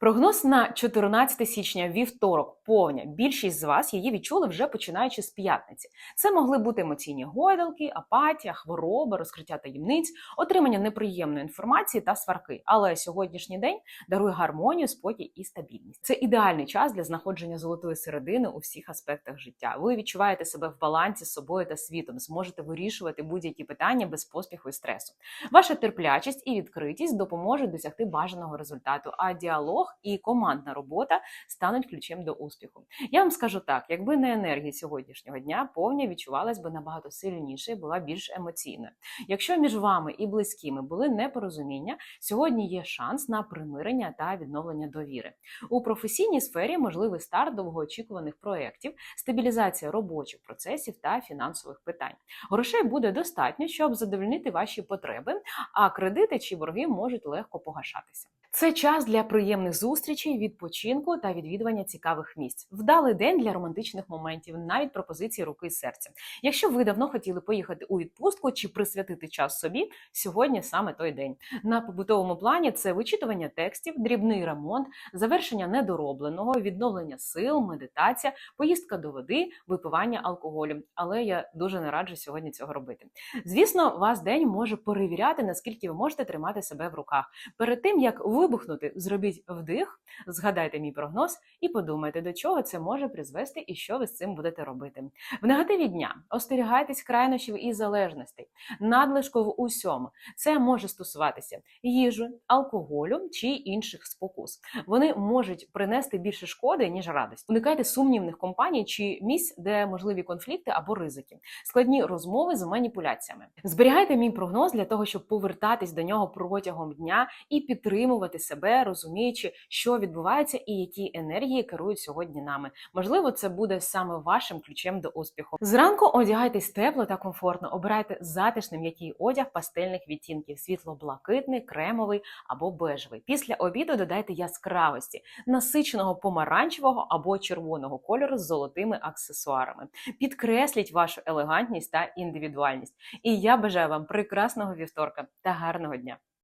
Прогноз на 14 січня вівторок повня. Більшість з вас її відчули вже починаючи з п'ятниці. Це могли бути емоційні гойдалки, апатія, хвороби, розкриття таємниць, отримання неприємної інформації та сварки. Але сьогоднішній день дарує гармонію, спокій і стабільність. Це ідеальний час для знаходження золотої середини у всіх аспектах життя. Ви відчуваєте себе в балансі з собою та світом, зможете вирішувати будь-які питання без поспіху і стресу. Ваша терплячість і відкритість допоможуть досягти бажаного результату. А діалог і командна робота стануть ключем до успіху. Я вам скажу так: якби не енергія сьогоднішнього дня, повня відчувалась би набагато сильніше була більш емоційною. Якщо між вами і близькими були непорозуміння, сьогодні є шанс на примирення та відновлення довіри. У професійній сфері можливий старт довгоочікуваних проєктів, стабілізація робочих процесів та фінансових питань. Грошей буде достатньо, щоб задовольнити ваші потреби, а кредити чи борги можуть легко погашатися. Це час для приємних зустрічей, відпочинку та відвідування цікавих місць. Вдалий день для романтичних моментів, навіть пропозиції руки і серця. Якщо ви давно хотіли поїхати у відпустку чи присвятити час собі, сьогодні саме той день. На побутовому плані це вичитування текстів, дрібний ремонт, завершення недоробленого, відновлення сил, медитація, поїздка до води, випивання алкоголю. Але я дуже не раджу сьогодні цього робити. Звісно, вас день може перевіряти, наскільки ви можете тримати себе в руках. Перед тим як вибухнути, зробіть вдих, згадайте мій прогноз і подумайте, до чого це може призвести і що ви з цим будете робити. В негативі дня остерігайтесь крайнощів і залежностей, надлишку в усьому. Це може стосуватися їжі, алкоголю чи інших спокус. Вони можуть принести більше шкоди ніж радості. Уникайте сумнівних компаній чи місць, де можливі конфлікти або ризики, складні розмови з маніпуляціями. Зберігайте мій прогноз для того, щоб повертатись до нього протягом дня і підтримувати себе, розуміючи, що відбувається і які енергії керують сьогодні нами. Можливо, це буде саме вашим ключем до успіху. Зранку одягайтесь тепло та комфортно. Обирайте затишний м'який одяг пастельних відтінків: світло-блакитний, кремовий або бежевий. Після обіду додайте яскравості, насиченого помаранчевого або червоного кольору з золотими аксесуарами. Підкресліть вашу елегантність та індивідуальність. І я бажаю вам прекрасного вівторка та гарного дня.